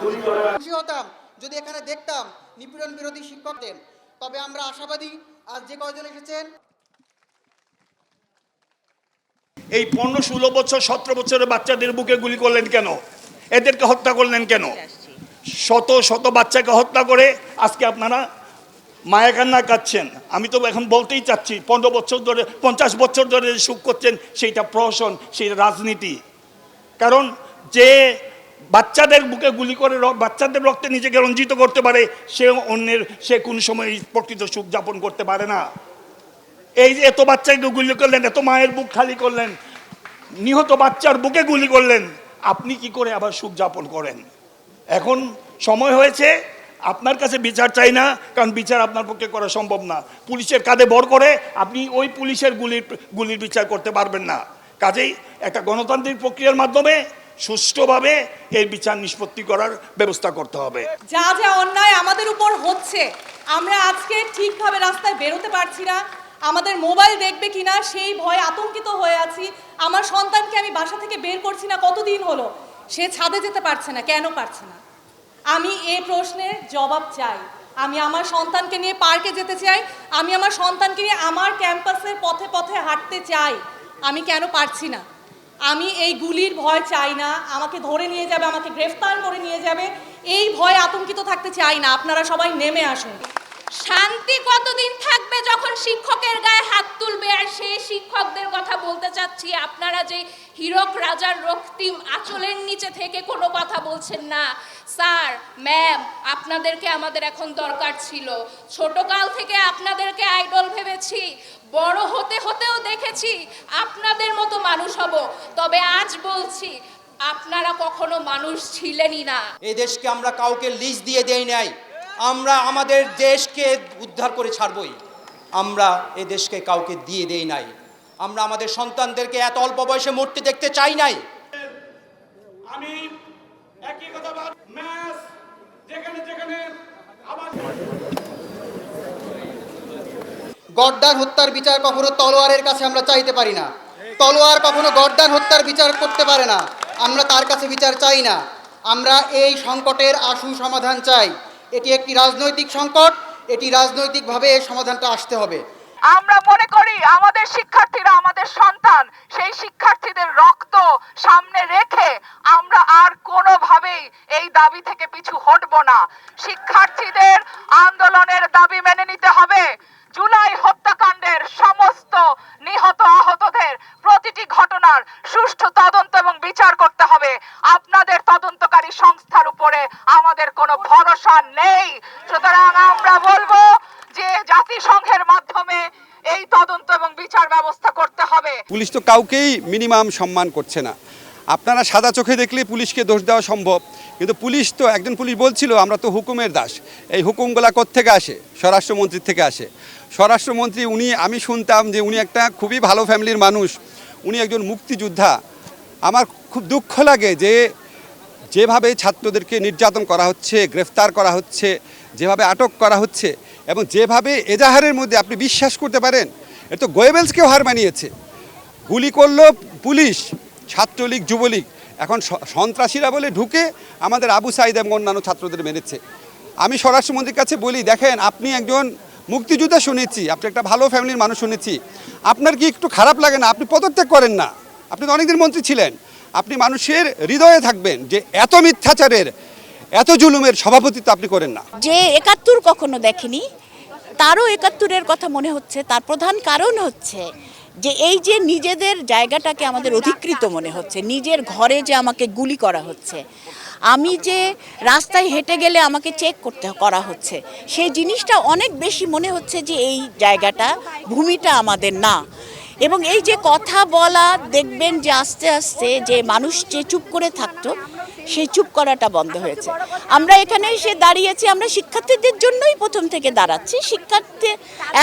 খুশি হতাম যদি এখানে দেখতাম নিপীড়ন বিরোধী শিক্ষকদের। তবে আমরা আশাবাদী আজ যে কয়জন এসেছেন? এই পনেরো ষোলো বছর সতেরো বছরের বাচ্চাদের বুকে গুলি করলেন কেন? এদেরকে হত্যা করলেন কেন? শত শত বাচ্চাকে হত্যা করে আজকে আপনারা মায়া কান্না কাচ্ছেন আমি তো এখন বলতেই চাচ্ছি পনেরো বছর ধরে পঞ্চাশ বছর ধরে যে সুখ করছেন সেইটা প্রহসন সেই রাজনীতি। কারণ যে বাচ্চাদের বুকে গুলি করে বাচ্চাদের রক্তে নিজেকে রঞ্জিত করতে পারে, সে অন্যের, সে কোন সময় প্রকৃত সুখ যাপন করতে পারে না। এই যে এত বাচ্চাকে গুলি করলেন, এত মায়ের বুক খালি করলেন, নিহত বাচ্চার বুকে গুলি করলেন, আপনি কি করে আবার সুখ যাপন করেন? এখন সময় হয়েছে, আপনার কাছে বিচার চাই না, কারণ বিচার আপনার পক্ষে করা সম্ভব না। পুলিশের কাঁধে ভর করে আপনি ওই পুলিশের গুলির গুলির বিচার করতে পারবেন না। কাজেই একটা গণতান্ত্রিক প্রক্রিয়ার মাধ্যমে সুষ্ঠুভাবে এর বিচার নিষ্পত্তি করার ব্যবস্থা করতে হবে। যা যা অন্যায় আমাদের উপর হচ্ছে, আমরা আজকে ঠিকভাবে রাস্তায় বেরোতে পারছি না। আমাদের মোবাইল দেখবে কিনা, সেই ভয়ে আতঙ্কিত হয়ে আছি। আমার সন্তানকে আমি বাসা থেকে বের করছি না, কতদিন হলো? সে ছাদে যেতে পারছে না, কেন পারছে না? আমি এই প্রশ্নের জবাব চাই। আমি আমার সন্তানকে নিয়ে পার্কে যেতে চাই। আমি আমার সন্তানকে নিয়ে আমার ক্যাম্পাসের পথে পথে হাঁটতে চাই। আমি কেন পারছি না? আমি এই গুলির ভয় চাই না, আমাকে ধরে নিয়ে যাবে, আমাকে গ্রেফতার করে নিয়ে যাবে, এই ভয় আতঙ্কিত থাকতে চাই না। আপনারা সবাই নেমে আসুন। শান্তি কতদিন থাকবে যখন শিক্ষকের গায়ে হাত তুলবে? আর সেই শিক্ষকদের কথা বলতে চাচ্ছি, আপনারা যে হীরক রাজার রক্তিম আঁচলের নিচে থেকে কোনো কথা বলছেন না। স্যার, ম্যাম, আপনাদেরকে আমাদের এখন দরকার ছিল। ছোটকাল থেকে আপনাদেরকে আইডল ভেবেছি, বড় হতে হতেও দেখেছি, আপনাদের মতো মানুষ হব। তবে আজ বলছি, আপনারা কখনো মানুষ ছিলেনই না। এই দেশকে আমরা কাউকে লিজ দিয়ে দেই নাই। আমরা আমাদের দেশকে উদ্ধার করে ছাড়বই। আমরা এ দেশকে কাউকে দিয়ে দেই নাই। আমরা আমাদের সন্তানদেরকে এত অল্প বয়সে মরতে দেখতে চাই নাই। আমি একই কথা ম্যাচ যেখানে যেখানে গড্ডার হত্যার বিচার কখনো তলোয়ারের কাছে আমরা চাইতে পারি না। তলোয়ার কখনো গড্ডার হত্যার বিচার করতে পারে না। আমরা তার কাছে বিচার চাই না। আমরা এই সংকটের আশু সমাধান চাই। এটি একটি রাজনৈতিক সংকট, এটি রাজনৈতিকভাবে সমাধানটা আসতে হবে। আমরা মনে করি আমাদের শিক্ষার্থীরা আমাদের সন্তান, সেই শিক্ষার্থীদের রক্ত সামনে রেখে আমরা আর কোনোভাবেই এই দাবি থেকে পিছু হটব না। শিক্ষার্থীদের আন্দোলনের দাবি মেনে নিতে হবে। জুলাই হত্যাকাণ্ডের সমস্ত নিহত আহতদের প্রতিটি ঘটনার সুষ্ঠু তদন্ত এবং বিচার করতে হবে আপনাদের তদন্তকারী সংস্থার উপরে আমাদের কোনো ভরসা নেই সুতরাং আমরা বলব যে জাতিসংঘের মাধ্যমে এই তদন্ত এবং বিচার ব্যবস্থা করতে হবে। পুলিশ তো কাউকেই মিনিমাম সম্মান করছে না। আপনারা সাদা চোখে দেখলে পুলিশকে দোষ দেওয়া সম্ভব, কিন্তু পুলিশ তো একজন পুলিশ বলছিল, আমরা তো হুকুমের দাস। এই হুকুমগুলা থেকে আসে? স্বরাষ্ট্রমন্ত্রীর থেকে আসে। স্বরাষ্ট্রমন্ত্রী, উনি, আমি শুনতাম যে উনি একটা খুবই ভালো ফ্যামিলির মানুষ। উনি একজন মুক্তিযোদ্ধা। আমার খুব দুঃখ লাগে যে, যেভাবে ছাত্রদেরকে নির্যাতন করা হচ্ছে, গ্রেফতার করা হচ্ছে, যেভাবে আটক করা হচ্ছে এবং যেভাবে এজাহারের মধ্যে আপনি বিশ্বাস করতে পারেন, এ তো গোয়েবেলসকেও হার মানিয়েছে। গুলি করল পুলিশ, ছাত্রলীগ, যুবলীগ। এখন সন্ত্রাসীরা বলে ঢুকে আমাদের আবু সাইদ এবং অন্যান্য ছাত্রদের মেরেছে। আমি স্বরাষ্ট্রমন্ত্রীর কাছে বলি, দেখেন, আপনি একজন মুক্তিযোদ্ধা শুনেছি, আপনি একটা ভালো ফ্যামিলির মানুষ শুনেছি। আপনার কি একটু খারাপ লাগে না? আপনি পদত্যাগ করেন না। আপনি তো অনেকদিন মন্ত্রী ছিলেন। আপনি মানুষের হৃদয়ে থাকবেন যে এত মিথ্যাচারের এত জুলুমের সভাপতিত্ব আপনি করেন না। যে একাত্তর কখনো দেখেনি, তারও একাত্তরের কথা মনে হচ্ছে, তার প্রধান কারণ হচ্ছে যে এই যে নিজেদের জায়গাটাকে আমাদের অধিকৃত মনে হচ্ছে, নিজের ঘরে যে আমাকে গুলি করা হচ্ছে, আমি যে রাস্তায় হেঁটে গেলে আমাকে চেক করতে করা হচ্ছে, সেই জিনিসটা অনেক বেশি মনে হচ্ছে যে এই জায়গাটা, ভূমিটা আমাদের না। এবং এই যে কথা বলা, দেখবেন যে আস্তে আস্তে যে মানুষ যে চুপ করে থাকতো সেই চুপ করাটা বন্ধ হয়েছে। আমরা এখানে এসে দাঁড়িয়েছি, আমরা শিক্ষার্থীদের জন্যই প্রথম থেকে দাঁড়াচ্ছি। শিক্ষার্থী,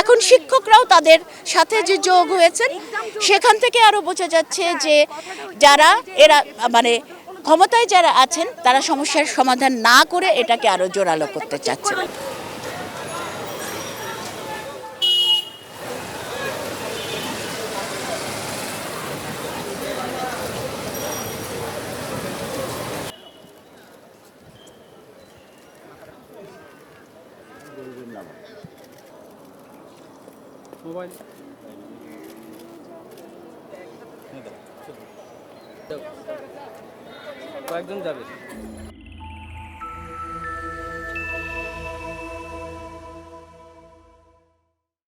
এখন শিক্ষকরাও তাদের সাথে যে যোগ হয়েছেন, সেখান থেকে আরও বোঝা যাচ্ছে যে যারা, এরা মানে ক্ষমতায় যারা আছেন, তারা সমস্যার সমাধান না করে এটাকে আরও জোরালো করতে চাচ্ছেন কয়েকজন যাবে।